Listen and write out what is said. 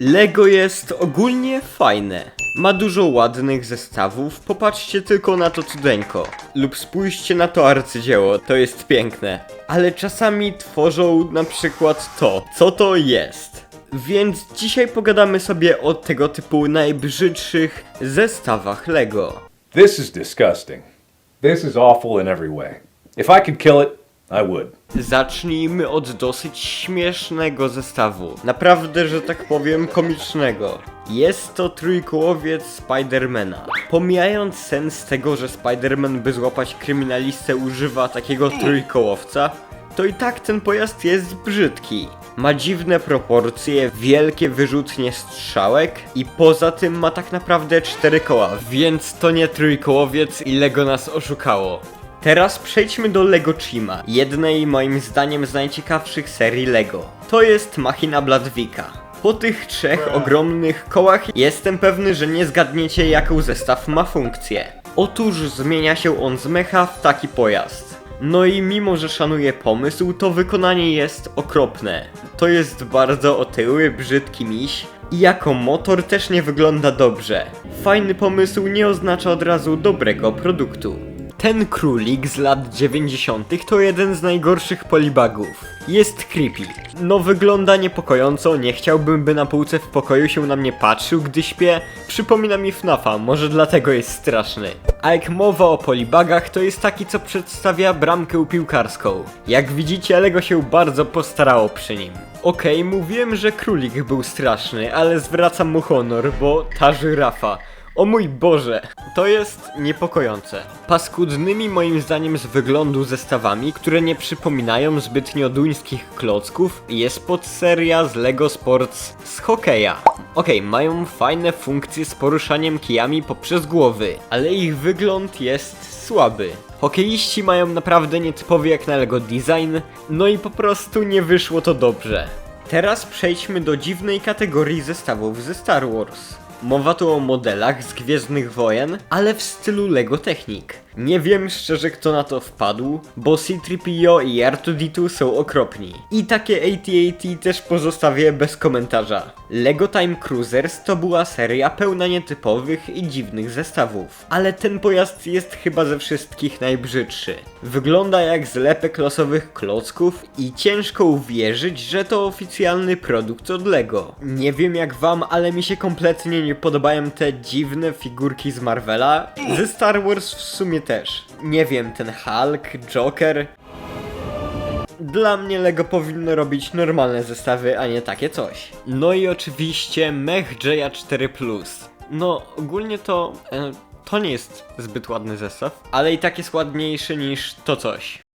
Lego jest ogólnie fajne. Ma dużo ładnych zestawów, popatrzcie tylko na to cudeńko. Lub spójrzcie na to arcydzieło, to jest piękne. Ale czasami tworzą na przykład to, co to jest. Więc dzisiaj pogadamy sobie o tego typu najbrzydszych zestawach Lego. This is disgusting. This is awful in every way. If I could kill it, I would. Zacznijmy od dosyć śmiesznego zestawu. Naprawdę, że tak powiem, komicznego. Jest to trójkołowiec Spidermana. Pomijając sens tego, że Spiderman by złapać kryminalistę używa takiego trójkołowca, to i tak ten pojazd jest brzydki. Ma dziwne proporcje, wielkie wyrzutnie strzałek i poza tym ma tak naprawdę cztery koła, więc to nie trójkołowiec i Lego nas oszukało. Teraz przejdźmy do Lego Chima, jednej moim zdaniem z najciekawszych serii Lego. To jest machina Bladwika. Po tych trzech ogromnych kołach jestem pewny, że nie zgadniecie jaką zestaw ma funkcję. Otóż zmienia się on z mecha w taki pojazd. No i mimo, że szanuję pomysł, to wykonanie jest okropne. To jest bardzo otyły, brzydki miś i jako motor też nie wygląda dobrze. Fajny pomysł nie oznacza od razu dobrego produktu. Ten królik z lat 90. to jeden z najgorszych polibagów. Jest creepy. No wygląda niepokojąco, nie chciałbym by na półce w pokoju się na mnie patrzył, gdy śpię. Przypomina mi FNAFa, może dlatego jest straszny. A jak mowa o polibagach, to jest taki co przedstawia bramkę piłkarską. Jak widzicie, Lego się bardzo postarało przy nim. Okej, mówiłem, że królik był straszny, ale zwracam mu honor, bo ta żyrafa. O mój Boże, to jest niepokojące. Paskudnymi moim zdaniem z wyglądu zestawami, które nie przypominają zbytnio duńskich klocków, jest podseria z Lego Sports z hokeja. Okej, mają fajne funkcje z poruszaniem kijami poprzez głowy, ale ich wygląd jest słaby. Hokeiści mają naprawdę nietypowy jak na Lego design, no i po prostu nie wyszło to dobrze. Teraz przejdźmy do dziwnej kategorii zestawów ze Star Wars. Mowa tu o modelach z Gwiezdnych Wojen, ale w stylu Lego Technik. Nie wiem szczerze kto na to wpadł, bo C-3PO i R2-D2 są okropni. I takie AT-AT też pozostawię bez komentarza. Lego Time Cruisers to była seria pełna nietypowych i dziwnych zestawów. Ale ten pojazd jest chyba ze wszystkich najbrzydszy. Wygląda jak zlepek losowych klocków i ciężko uwierzyć, że to oficjalny produkt od Lego. Nie wiem jak wam, ale mi się kompletnie nie podobają te dziwne figurki z Marvela. Ze Star Wars w sumie też. Nie wiem, ten Hulk, Joker. Dla mnie Lego powinno robić normalne zestawy, a nie takie coś. No i oczywiście Mech Jaya 4 Plus. No, ogólnie to. E, to nie jest zbyt ładny zestaw, ale i tak jest ładniejszy niż to coś.